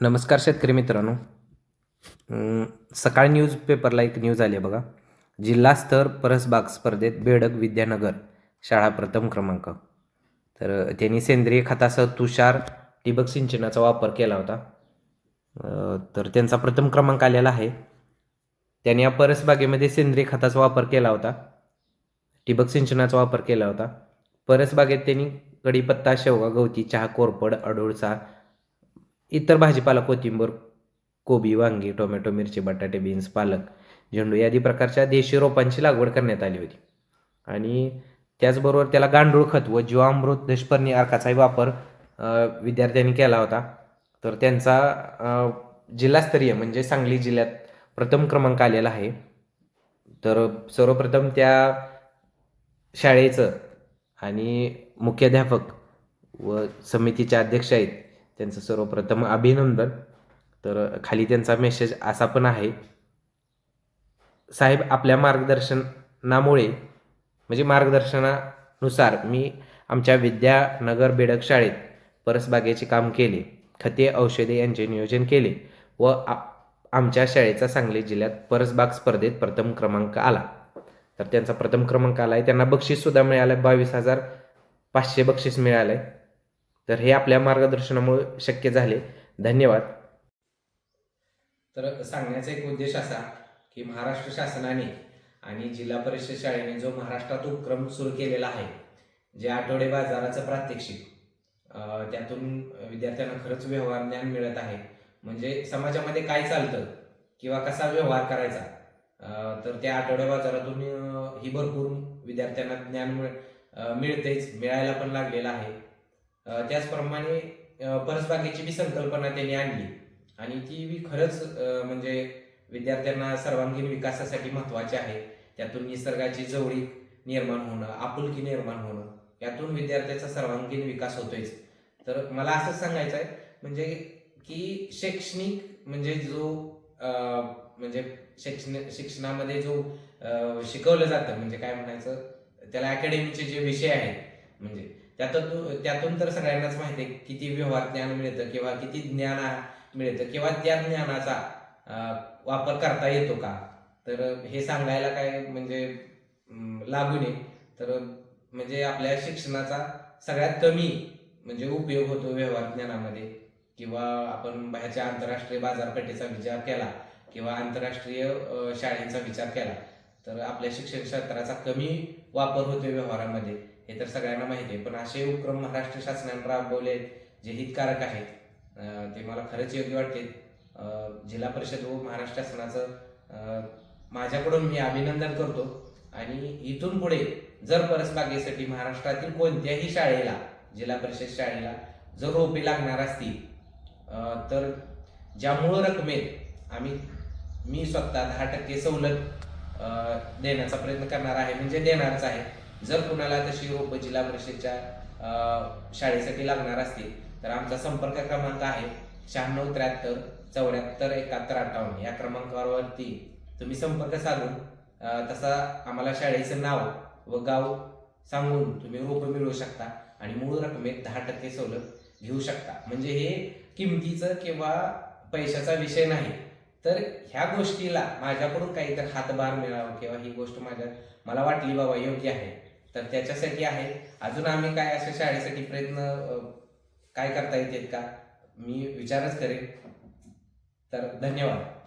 नमस्कार शेतकरी मित्रांनो. सकाळ न्यूजपेपरला न्यूज पेपरला एक न्यूज आली आहे बघा. जिल्हास्तर परसबाग स्पर्धेत बेडक विद्यानगर शाळा प्रथम क्रमांक. तर त्यांनी सेंद्रिय खतासह तुषार ठिबक सिंचनाचा वापर केला होता. तर त्यांचा प्रथम क्रमांक आलेला आहे. त्यांनी या परसबागेमध्ये सेंद्रिय खताचा वापर केला होता. ठिबक सिंचनाचा वापर केला होता. परसबागेत त्यांनी कढीपत्ता शेवगा गवती चहा कोरपड अडुळसा इतर भाजीपाला कोथिंबीर कोबी वांगी टोमॅटो मिरची बटाटे बीन्स पालक झेंडू यादी प्रकारच्या देशी रोपांची लागवड करण्यात आली होती. आणि त्याचबरोबर त्याला गांडूळ खत व जीवामृत दशपर्णी अर्काचाही वापर विद्यार्थ्यांनी केला होता. तर त्यांचा जिल्हास्तरीय म्हणजे सांगली जिल्ह्यात प्रथम क्रमांक आलेला आहे. तर सर्वप्रथम त्या शाळेचं आणि मुख्याध्यापक व समितीचे अध्यक्ष आहेत त्यांचं सर्वप्रथम अभिनंदन. तर खाली त्यांचा मेसेज असा पण आहे. साहेब आपल्या मार्गदर्शनामुळे म्हणजे मार्गदर्शनानुसार मी आमच्या विद्यानगर बेडक शाळेत परसबागेचे काम केले. खते औषधे यांचे नियोजन केले व आमच्या शाळेचा सांगली जिल्ह्यात परसबाग स्पर्धेत प्रथम क्रमांक आला. तर त्यांचा प्रथम क्रमांक आला आहे त्यांना बक्षीससुद्धा मिळालं आहे बावीस हजार पाचशे बक्षीस मिळालं आहे तर हे आपल्या मार्गदर्शनामुळे शक्य झाले. धन्यवाद. तर सांगण्याचा एक उद्देश असा की महाराष्ट्र शासनाने आणि जिल्हा परिषद शाळेने जो महाराष्ट्रात उपक्रम सुरू केलेला आहे जे आठवडे बाजाराचं प्रात्यक्षिक त्यातून विद्यार्थ्यांना खरंच व्यवहार ज्ञान मिळत आहे. म्हणजे समाजामध्ये काय चालतं किंवा कसा व्यवहार करायचा तर त्या आठवड्या बाजारातून ही भरपूर विद्यार्थ्यांना ज्ञान मिळ मिळतेच मिळायला पण लागलेलं आहे. त्याचप्रमाणे परसबागेची बी संकल्पना त्यांनी आणली. आणि ती बी खरंच म्हणजे विद्यार्थ्यांना सर्वांगीण विकासासाठी महत्वाची आहे. त्यातून निसर्गाची जवळीक निर्माण होणं आपुलकी निर्माण होणं यातून विद्यार्थ्याचा सर्वांगीण विकास होतोयच. तर मला असंच सांगायचं आहे म्हणजे की शैक्षणिक म्हणजे जो म्हणजे शिक्षण शिक्षणामध्ये जो शिकवलं जातं म्हणजे काय म्हणायचं त्याला अकॅडमीचे जे विषय आहेत म्हणजे त्यातून त्यातून तर सगळ्यांनाच माहिती आहे किती व्यवहार ज्ञान मिळतं किंवा किती ज्ञान मिळतं किंवा त्या ज्ञानाचा वापर करता येतो का? तर हे सांगायला काय म्हणजे लागू नये. तर म्हणजे आपल्या शिक्षणाचा सगळ्यात कमी म्हणजे उपयोग होतो व्यवहार ज्ञानामध्ये. किंवा आपण बाहेरच्या आंतरराष्ट्रीय बाजारपेठेचा विचार केला किंवा आंतरराष्ट्रीय शाळेचा विचार केला तर आपल्या शिक्षण क्षेत्राचा कमी वापर होतो व्यवहारामध्ये. हे तर सगळ्यांना माहिती आहे. पण असे उपक्रम महाराष्ट्र शासनाने राबवले आहेत, जे हितकारक आहेत. ते मला खरंच योग्य वाटते. जिल्हा परिषद व महाराष्ट्र शासनाचं माझ्याकडून मी अभिनंदन करतो. आणि इथून पुढे जर परसबागेसाठी महाराष्ट्रातील कोणत्याही शाळेला जिल्हा परिषद शाळेला जर रोपे लागणार असतील तर ज्या मूळ रकमेत आम्ही मी स्वतः दहा टक्के सवलत देण्याचा प्रयत्न करणार आहे. म्हणजे देणारच आहे. जर कुणाला तशी रोपं जिल्हा परिषदच्या शाळेसाठी लागणार असतील तर आमचा संपर्क क्रमांक आहे शहाण्णव त्र्याहत्तर चौऱ्याहत्तर एकाहत्तर अठ्ठावन्न. या क्रमांकावरती तुम्ही संपर्क साधून तसा आम्हाला शाळेचं नाव व गाव सांगून तुम्ही रोपं मिळवू शकता आणि मूळ रकमेत दहा टक्के सवलत घेऊ शकता. म्हणजे हे किमतीचं किंवा पैशाचा विषय नाही. तर ह्या गोष्टीला माझ्याकडून काहीतरी हातभार मिळावा किंवा ही गोष्ट माझ्या मला वाटली बाबा योग्य आहे. तर त्याच्यासाठी आहे. अजून आम्ही काय अशा शाळेसाठी प्रयत्न काय करता येतील का? मी विचारच करेन. तर धन्यवाद.